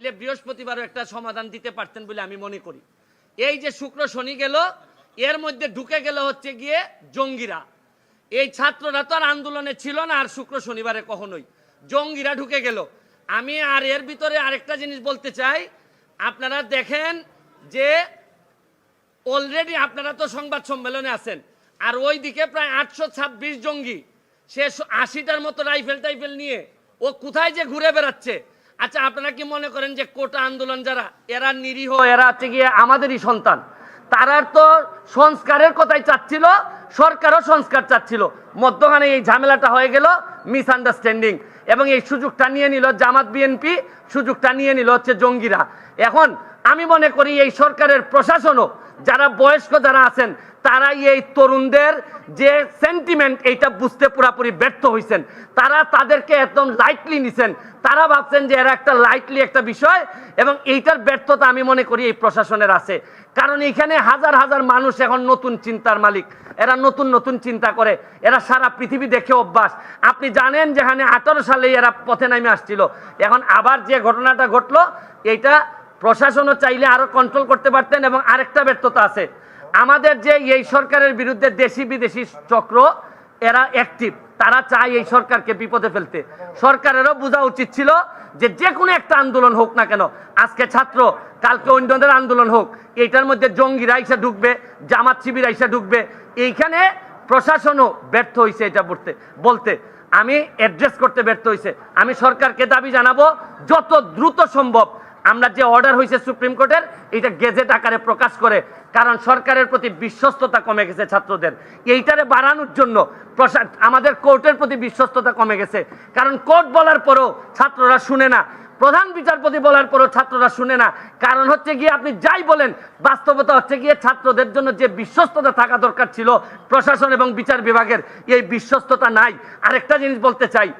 বৃহস্পতিবারও একটা সমাধান দিতে পারতেন বলে আমি মনে করি। এই যে শুক্র শনি গেল, এর মধ্যে ঢুকে গেল হচ্ছে গিয়ে জঙ্গিরা। এই ছাত্ররা তো আর আন্দোলনে ছিল না, আর শুক্র শনিবারে কখনোই। জঙ্গিরা ঢুকে গেল। আমি আর এর ভিতরে আরেকটা জিনিস বলতে চাই, আপনারা দেখেন যে অলরেডি আপনারা তো সংবাদ সম্মেলনে আছেন, আর ওই দিকে প্রায় আটশো ছাব্বিশ জঙ্গি, সে আশিটার মতো রাইফেল টাইফেল নিয়ে, ও কোথায় যে ঘুরে বেড়াচ্ছে আচ্ছা আপনারা কি মনে করেন যে কোটা আন্দোলন যারা, এরা নিরীহ, এরা হচ্ছে গিয়ে আমাদেরই সন্তান? তারার তো সংস্কারের কথাই চাচ্ছিল, সরকারও সংস্কার চাচ্ছিল। মধ্যখানে এই ঝামেলাটা হয়ে গেল মিসআন্ডারস্ট্যান্ডিং এবং এই সুযোগটা নিয়ে নিল জামাত বিএনপি, সুযোগটা নিয়ে নিল হচ্ছে জঙ্গিরা। এখন আমি মনে করি এই সরকারের প্রশাসনও যারা বয়স্ক যারা আছেন, তারাই এই তরুণদের যে সেন্টিমেন্ট এইটা বুঝতে পুরাপুরি ব্যর্থ হয়েছেন তারা তাদেরকে একদম লাইটলি নিছেন। তারা ভাবছেন যে এরা একটা লাইটলি একটা বিষয় এবং এইটার ব্যর্থতা আমি মনে করি এই প্রশাসনের আছে। কারণ এখানে হাজার হাজার মানুষ এখন নতুন চিন্তার মালিক। এরা নতুন নতুন চিন্তা করে। এরা সারা পৃথিবী দেখে অভ্যাস। আপনি জানেন যেখানে আঠারো সালে এরা পথে নামে আসছিল। এখন আবার যে ঘটনাটা ঘটলো, এইটা প্রশাসনও চাইলে আরও কন্ট্রোল করতে পারতেন এবং আরেকটা ব্যর্থতা আছে। আমাদের যে এই সরকারের বিরুদ্ধে দেশি বিদেশি চক্র, এরা অ্যাক্টিভ তারা চায় এই সরকারকে বিপদে ফেলতে। সরকারেরও বোঝা উচিত ছিল যে যে কোনো একটা আন্দোলন হোক না কেন, আজকে ছাত্র, কালকে অন্যদের আন্দোলন হোক এইটার মধ্যে জঙ্গিরা এসে ঢুকবে, জামাত শিবির এসে ঢুকবে। এইখানে প্রশাসনও ব্যর্থ হয়েছে এটা বলতে বলতে। আমি অ্যাড্রেস করতে ব্যর্থ হয়েছে আমি সরকারকে দাবি জানাব, যত দ্রুত সম্ভব আমরা যে অর্ডার হয়েছে সুপ্রিম কোর্টের এটা গেজেট আকারে প্রকাশ করে, কারণ সরকারের প্রতি বিশ্বস্ততা কমে গেছে ছাত্রদের। এইটারে বাড়ানোর জন্য আমাদের কোর্টের প্রতি বিশ্বস্ততা কমে গেছে। কারণ কোর্ট বলার পরও ছাত্ররা শুনে না। প্রধান বিচারপতি বলার পরও ছাত্ররা শুনে না। কারণ হচ্ছে গিয়ে আপনি যাই বলেন, বাস্তবতা হচ্ছে গিয়ে ছাত্রদের জন্য যে বিশ্বস্ততা থাকা দরকার ছিল প্রশাসন এবং বিচার বিভাগের, এই বিশ্বস্ততা নাই। আরেকটা জিনিস বলতে চাই,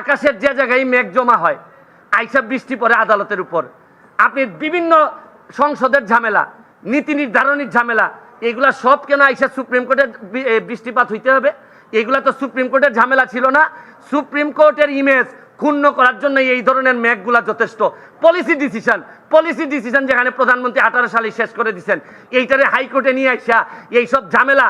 আকাশের যে জায়গায় মেঘ জমা হয়, আইসা বৃষ্টি পড়ে আদালতের উপর। আপনি বিভিন্ন সংসদের ঝামেলা, নীতি নির্ধারণের ঝামেলা, এগুলা সব কেন আইসা সুপ্রিম কোর্টের বৃষ্টিপাত হইতে হবে? এগুলা তো সুপ্রিম কোর্টের ঝামেলা ছিল না। সুপ্রিম কোর্টের ইমেজ ক্ষুণ্ণ করার জন্য এই ধরনের ম্যাগগুলা যথেষ্ট। পলিসি ডিসিশন পলিসি ডিসিশন যেখানে প্রধানমন্ত্রী আঠারো সালে শেষ করে দিচ্ছেন এইটারে হাইকোর্টে নিয়ে আইসা এইসব ঝামেলা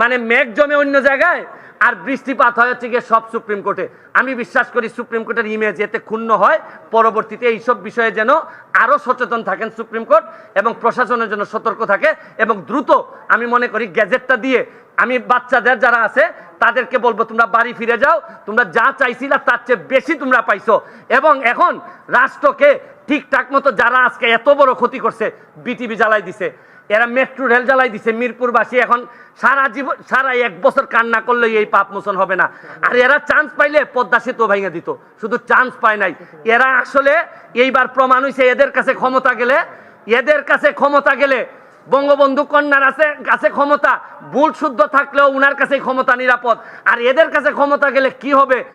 মানে মেঘ জমে অন্য জায়গায় আর বৃষ্টিপাত হয় হচ্ছে গিয়ে সব সুপ্রিম কোর্টে আমি বিশ্বাস করি সুপ্রিম কোর্টের ইমেজ এতে ক্ষুণ্ণ হয়, পরবর্তীতে এইসব বিষয়ে যেন আরও সচেতন থাকেন সুপ্রিম কোর্ট এবং প্রশাসনের জন্য সতর্ক থাকে এবং দ্রুত আমি মনে করি গ্যাজেটটা দিয়ে আমি বাচ্চাদের যারা আছে, তাদেরকে বলব তোমরা বাড়ি ফিরে যাও, তোমরা যা চাইছিলা তার চেয়ে বেশি তোমরা পাইছো। এবং এখন রাষ্ট্রকে ঠিকঠাক মতো যারা আজকে এত বড় ক্ষতি করছে বিটিভি জ্বালাই দিছে। এরা মেট্রো রেল জ্বালাই দিছে মিরপুরবাসী। এখন সারা জীবন সারা এক বছর কান্না করলে এই পাপ মোচন হবে না। আর এরা চান্স পাইলে পদ্মা সেতু ভেঙে দিত। শুধু চান্স পায় নাই। এরা আসলে এইবার প্রমাণ হয়েছে এদের কাছে ক্ষমতা গেলে, এদের কাছে ক্ষমতা গেলে বঙ্গবন্ধু কন্যার আছে, কাছে ক্ষমতা, ভুল শুদ্ধ থাকলেও উনার কাছে ক্ষমতা নিরাপদ। আর এদের কাছে ক্ষমতা গেলে কি হবে?